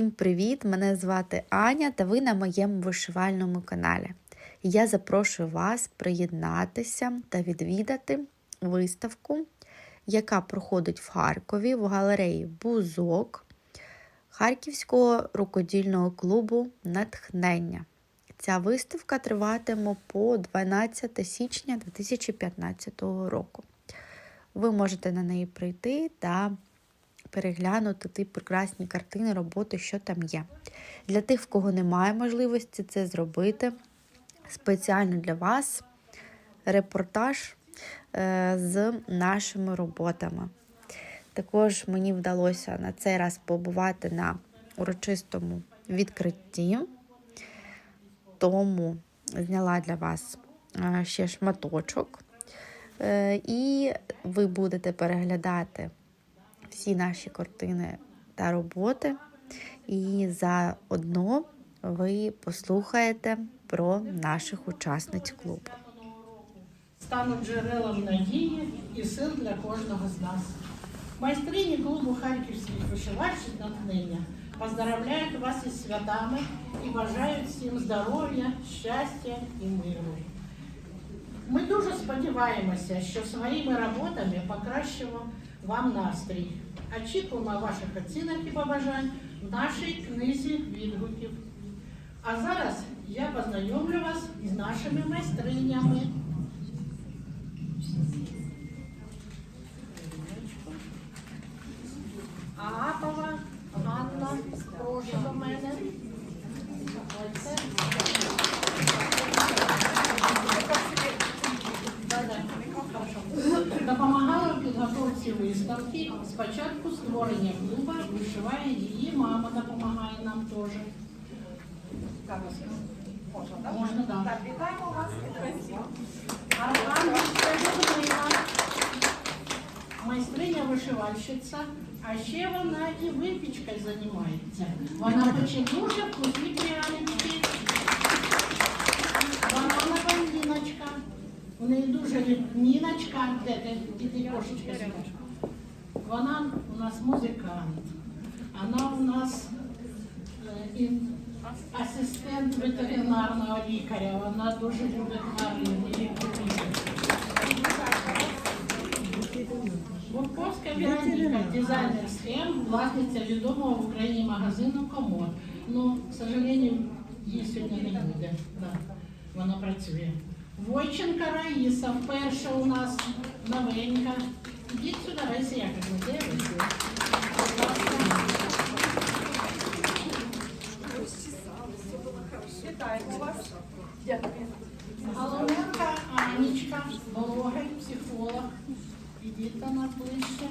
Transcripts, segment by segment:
Всім привіт! Мене звати Аня та ви на моєму вишивальному каналі. Я запрошую вас приєднатися та відвідати виставку, яка проходить в Харкові в галереї Бузок Харківського рукодільного клубу Натхнення. Ця виставка триватиме по 12 січня 2015 року. Ви можете на неї прийти та переглянути ті прекрасні картини, роботи, що там є. Для тих, в кого немає можливості це зробити, спеціально для вас репортаж е, з нашими роботами. Також мені вдалося на цей раз побувати на урочистому відкритті, тому зняла для вас е, ще шматочок. Е, І ви будете переглядати всі наші картини та роботи. І заодно ви послухаєте про наших учасниць клубу. стануть джерелом надії і сил для кожного з нас. Майстрині клубу Харківських вишивальщик натхнення поздравляють вас із святами і бажають всім здоров'я, щастя і миру. Ми дуже сподіваємося, що своїми роботами покращимо вам настрій. Очікуємо ваших оцінок і побажань в нашій книзі відгуків. А зараз я познайомлю вас з нашими майстринями. Апова Ганна, прошу до мене. Допомагала в підготовці виставки. Спочатку створення клуба вишиває її мама, допомагає нам теж. Можна, так? Можна, так. Так, вітаємо вас і працюємо. Архангельська Людмила, майстриня вишивальщиця, а ще вона і випічкою займається. Вона пече дуже вкусні прянички. Бананова Ніночка. У неї дуже Ніночка, де ти, кошечка сидиш? Вона у нас музикант. Вона у нас е, асистент ветеринарного лікаря. Вона дуже любить тварин. Бурковська Вероніка, дизайнер схем, власниця відомого в Україні магазину Комод. Ну, к сожалению, її сьогодні не буде. Да, вона працює. Войченка Раїса, вперше у нас новенька. Ідіть сюди, Раїса Яковлевна, де ви? Вітаємо вас. Дякую. Головенка Анічка, Вологий, психолог. Ідіть до нас ближче.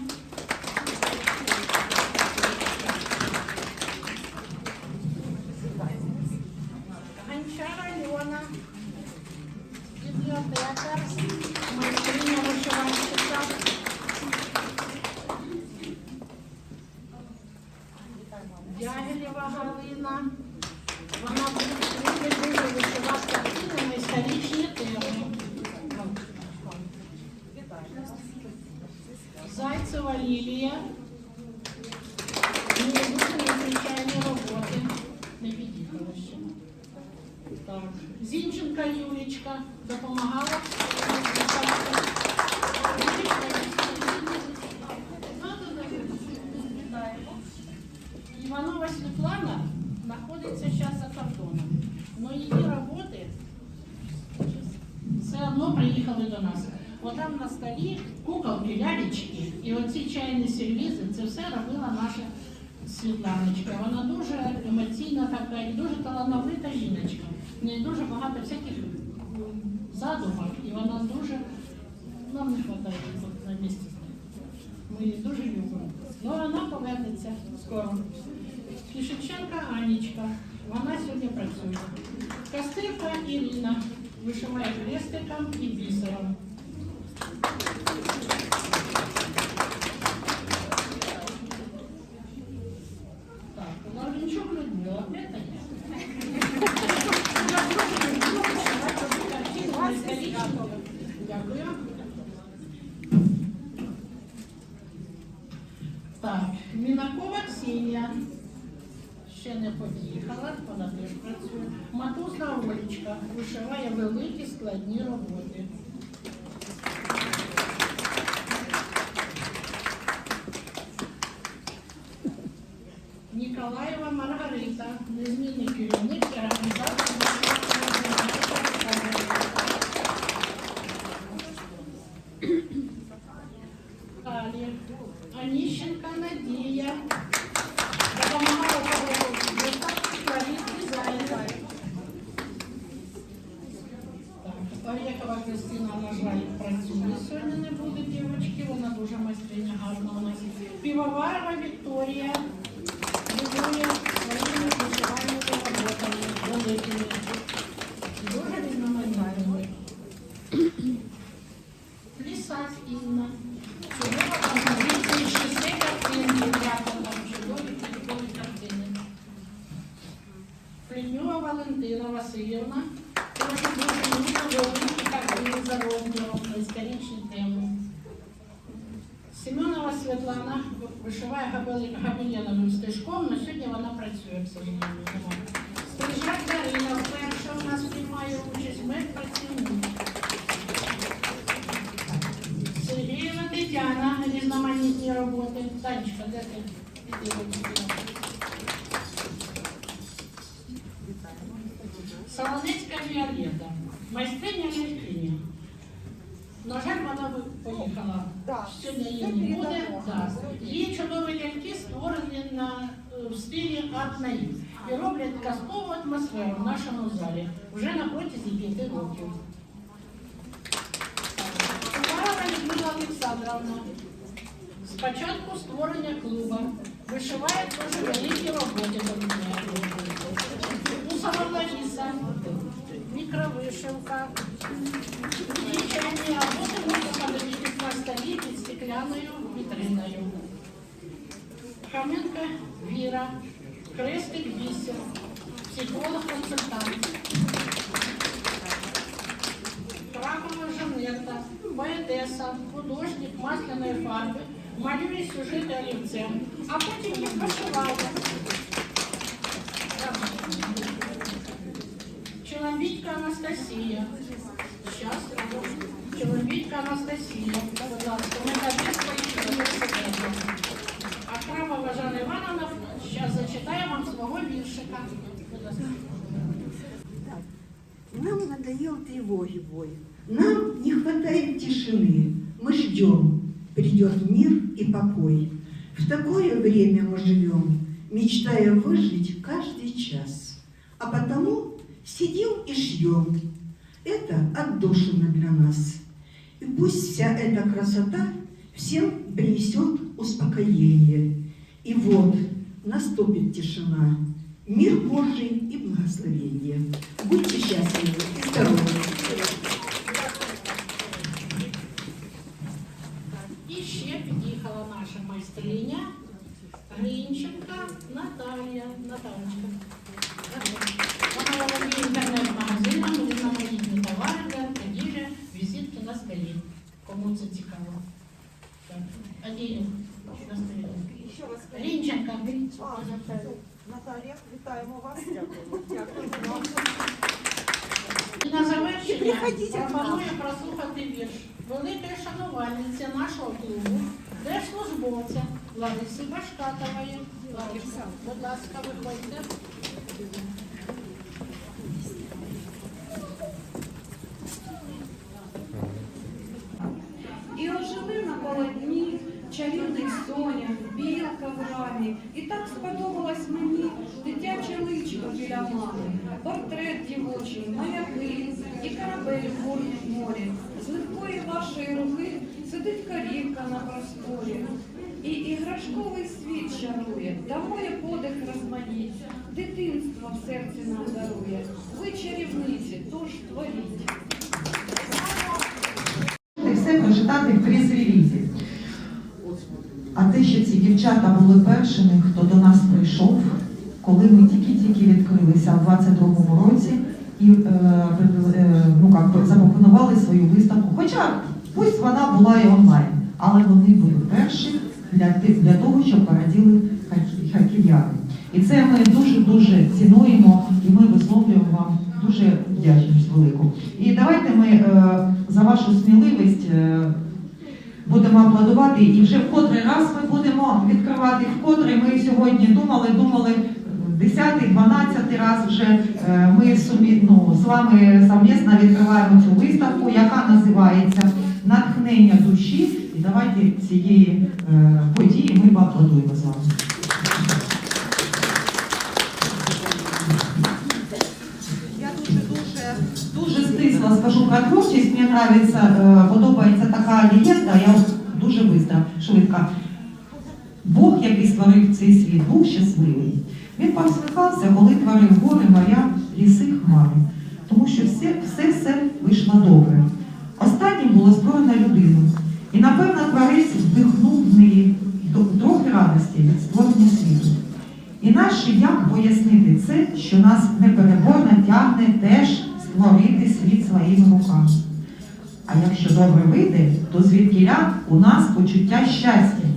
Приїхали до нас. Отам на столі куколки, лялечки і оці чайні сервізи, це все робила наша Світланочка. Вона дуже емоційна така і дуже талановита жіночка. В неї дуже багато всяких задумок, і вона дуже нам не вистачає на місці. Ми її дуже любимо. Ну вона повернеться скоро. Кишиченка Анічка. Вона сьогодні працює. Костирка Ірина вишиває хрестиком і бісером. Так, Лавренчук Людмила, это я. Дякую. Так, Мінакова Ксенія. Ще ще не поїхала, вона теж працює. Матузна Олечка вишиває великі складні роботи. Ніколаєва Маргарита, незмінний керівник і організатор Далі. Аніщенка Надія. Семенова Світлана вишиває габели- стежком, але сьогодні вона працює, немає. Стрижак Дарина вперше у нас приймає участь, ми працюємо. Сергієва Тетяна, різноманітні роботи. Танечка, де ти? Іди, поїхала. Да. Сьогодні її Це не буде. передамо. Да. Її чудові ляльки створені на, е, в стилі арт-наїв і роблять казкову атмосферу в нашому залі вже на протязі п'яти років. Уварова Людмила Олександровна. Спочатку створення клуба. Вишиває дуже великі роботи до Усова Лариса, мікровишивка. Звичайні столі під стекляною вітриною. Хаменка Віра, крестик бісер, психолог-консультант. Кракова Жанетта, поетеса, художник масляної фарби, малює сюжети олівцем, а потім їх вишиває. Чоловічка Анастасія. Щас, Чоловічка Анастасія. Будь ласка, ми тобі свої університету. А Храмова Жанна Івановна зараз зачитає вам свого віршика. Будь ласка. Нам надоел тревоги бой. Нам не хватает тишины. Мы ждем, придет мир и покой. В такое время мы живем, мечтая выжить каждый час. А потому сидим и шьем. Это отдушина для нас. И пусть вся эта красота всем принесет успокоение. И вот наступит тишина, мир Божий и благословение. Будьте счастливы будь ласка, виходьте. І ожили на полотні чарівний соня, білка в рамі. І так сподобалось мені дитяче личко біля мами, портрет дівочий, маяки і корабель в морі. З легкої вашої руки сидить корівка на просторі. Іграшковий світ чарує, та моє подих розмаїть, дитинство в серці нам дарує. Ви чарівниці, тож творіть. все прочитати в прес-релізі. А те, що ці дівчата були першими, хто до нас прийшов, коли ми тільки-тільки відкрилися в 22-му році і е, е, ну, как запропонували свою виставку. Хоча пусть вона була і онлайн, але вони були перші для, для того, щоб пораділи харків'яни. І це ми дуже-дуже цінуємо і ми висловлюємо вам дуже вдячність велику. І давайте ми е, за вашу сміливість е, будемо аплодувати. І вже в котрий раз ми будемо відкривати, вкотре ми сьогодні думали, думали. 10 12 раз вже е, ми ну, з вами совмісно відкриваємо цю виставку, яка називається Натхнення душі. Давайте цієї е, події ми поаплодуємо з вами. Я дуже дуже стисла скажу про творчість. Мені подобається, е, подобається така легенда. Я дуже швидко, швидко. Бог, який створив цей світ, був щасливий. Він посміхався, коли творив гори, моря, ліси, хмари. Тому що все, все, все вийшло добре. Останнім було створено людину. І, напевно, творець вдихнув в неї трохи радості від створення світу. І наше як пояснити це, що нас непереборно тягне теж створити світ своїми руками. А якщо добре вийде, то звідкіля у нас почуття щастя.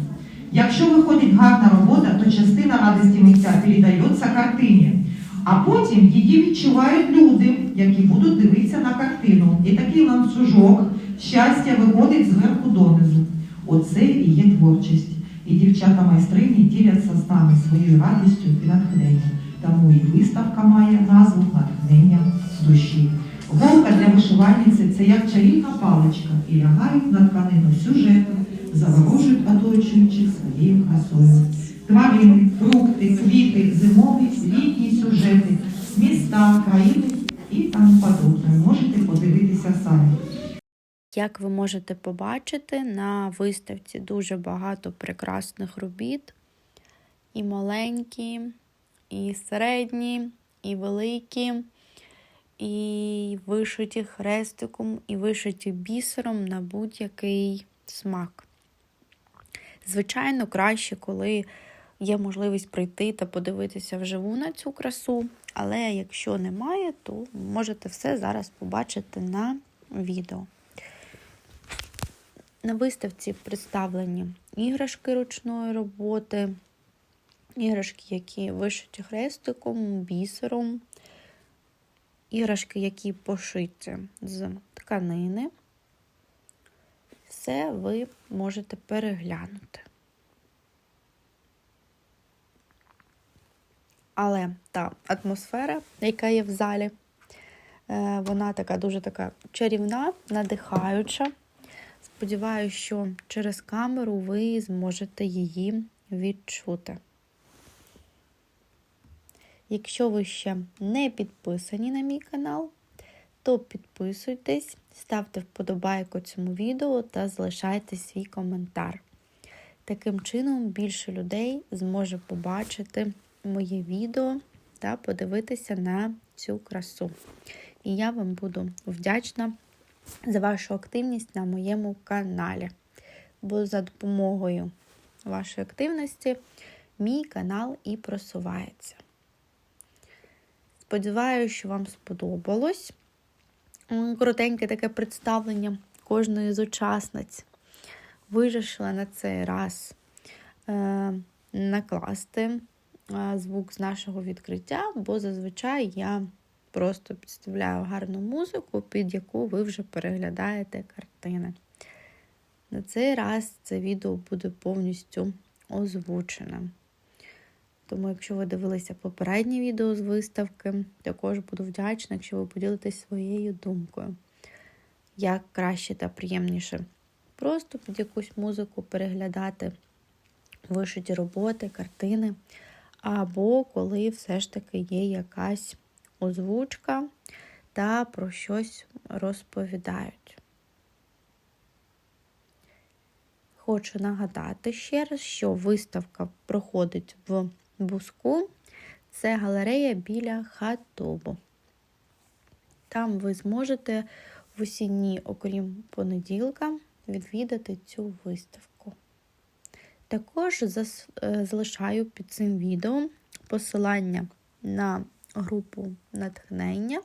Якщо виходить гарна робота, то частина радості митця передається картині, а потім її відчувають люди, які будуть дивитися на картину. І такий ланцюжок щастя виходить зверху донизу. Оце і є творчість. І дівчата майстрині діляться з нами своєю радістю і натхненням. Тому і виставка має назву Натхнення душі. Голка для вишивальниці це як чарівна паличка і лягають на тканину сюжети, заворожують оточуючих своєю красою. Тварини, фрукти, квіти, зимові, літні сюжети, міста, країни і тому подобне. Можете подивитися самі. Як ви можете побачити, на виставці дуже багато прекрасних робіт. І маленькі, і середні, і великі, і вишиті хрестиком, і вишиті бісером на будь-який смак. Звичайно, краще, коли є можливість прийти та подивитися вживу на цю красу. Але якщо немає, то можете все зараз побачити на відео. На виставці представлені іграшки ручної роботи, іграшки, які вишиті хрестиком, бісером, іграшки, які пошиті з тканини. Все ви можете переглянути. Але та атмосфера, яка є в залі, е, вона така дуже така чарівна, надихаюча. Сподіваюся, що через камеру ви зможете її відчути. Якщо ви ще не підписані на мій канал, то підписуйтесь, ставте вподобайку цьому відео та залишайте свій коментар. Таким чином, більше людей зможе побачити моє відео та подивитися на цю красу. І я вам буду вдячна за вашу активність на моєму каналі. Бо за допомогою вашої активності мій канал і просувається. Сподіваюся, що вам сподобалось коротеньке таке представлення кожної з учасниць. Вирішила на цей раз е, накласти е, звук з нашого відкриття, бо зазвичай я просто підставляю гарну музику, під яку ви вже переглядаєте картини. На цей раз це відео буде повністю озвучене. Тому, якщо ви дивилися попереднє відео з виставки, також буду вдячна, якщо ви поділитесь своєю думкою. Як краще та приємніше просто під якусь музику переглядати вишиті роботи, картини, або коли все ж таки є якась озвучка та про щось розповідають. Хочу нагадати ще раз, що виставка проходить в Буску. Це галерея біля Хатубу. Там ви зможете в усі дні, окрім понеділка, відвідати цю виставку. Також е, залишаю під цим відео посилання на групу натхнення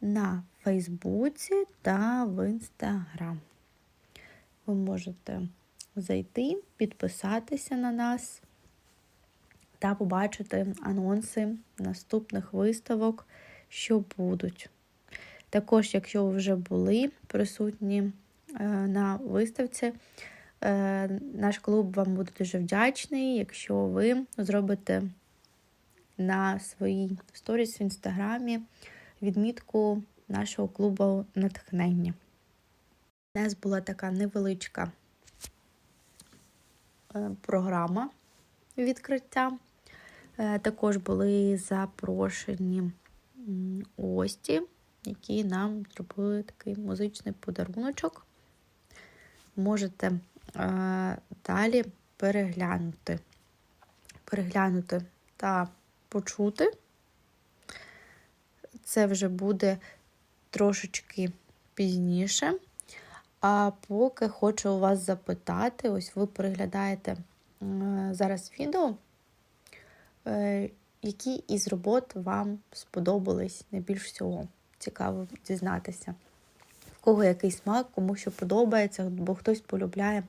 на Фейсбуці та в Інстаграм. Ви можете зайти, підписатися на нас та побачити анонси наступних виставок, що будуть. Також, якщо ви вже були присутні е, на виставці, е, наш клуб вам буде дуже вдячний, якщо ви зробите на своїй сторіс в інстаграмі відмітку нашого клубу натхнення. У нас була така невеличка е, програма відкриття. Е, Також були запрошені гості, які нам зробили такий музичний подаруночок. Можете е, далі переглянути, переглянути та почути. Це вже буде трошечки пізніше. А поки хочу у вас запитати, ось ви переглядаєте е, зараз відео, е, які із робот вам сподобались найбільш всього. Цікаво дізнатися. В кого який смак, кому що подобається, бо хтось полюбляє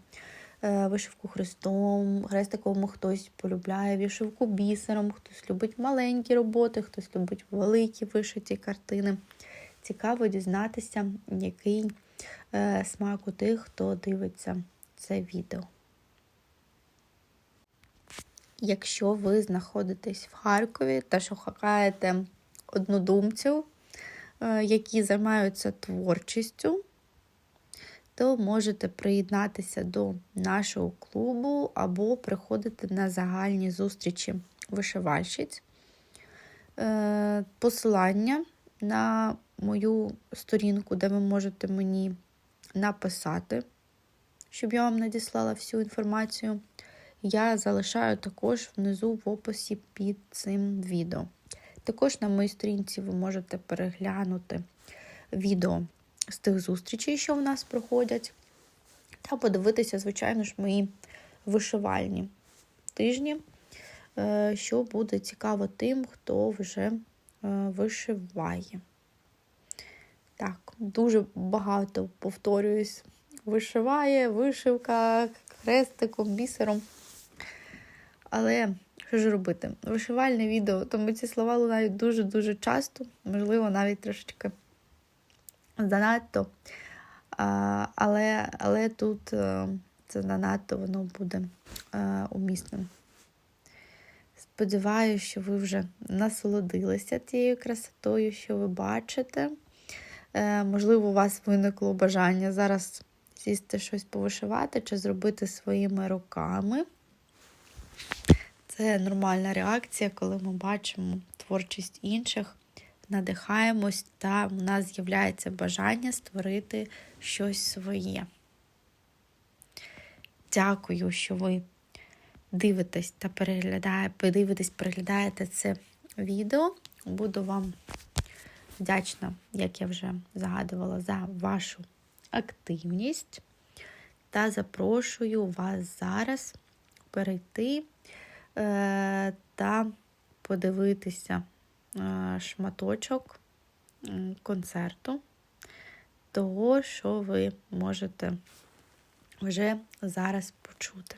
вишивку хрестом, хрестиком, хтось полюбляє вишивку бісером, хтось любить маленькі роботи, хтось любить великі вишиті картини. Цікаво дізнатися, який е, смак у тих, хто дивиться це відео. Якщо ви знаходитесь в Харкові та шукаєте однодумців, е, які займаються творчістю, то можете приєднатися до нашого клубу або приходити на загальні зустрічі вишивальщиць. Е, Посилання на мою сторінку, де ви можете мені написати, щоб я вам надіслала всю інформацію. Я залишаю також внизу в описі під цим відео. Також на моїй сторінці ви можете переглянути відео з тих зустрічей, що в нас проходять, та подивитися, звичайно ж, мої вишивальні тижні, е, що буде цікаво тим, хто вже е, вишиває. Так, дуже багато повторююсь, вишиває, вишивка, хрестиком, бісером. Але що ж робити? Вишивальне відео, тому ці слова лунають дуже-дуже часто, можливо, навіть трошечки занадто. Але, але тут е, це занадто воно буде е, умісним. Сподіваюся, що ви вже насолодилися тією красотою, що ви бачите. Е, можливо, у вас виникло бажання зараз сісти щось повишивати чи зробити своїми руками. Це нормальна реакція, коли ми бачимо творчість інших, надихаємось, та в нас з'являється бажання створити щось своє. Дякую, що ви дивитесь та переглядаєте, дивитесь, переглядаєте це відео. Буду вам вдячна, як я вже загадувала, за вашу активність. Та запрошую вас зараз перейти е, та подивитися шматочок концерту, того, що ви можете вже зараз почути.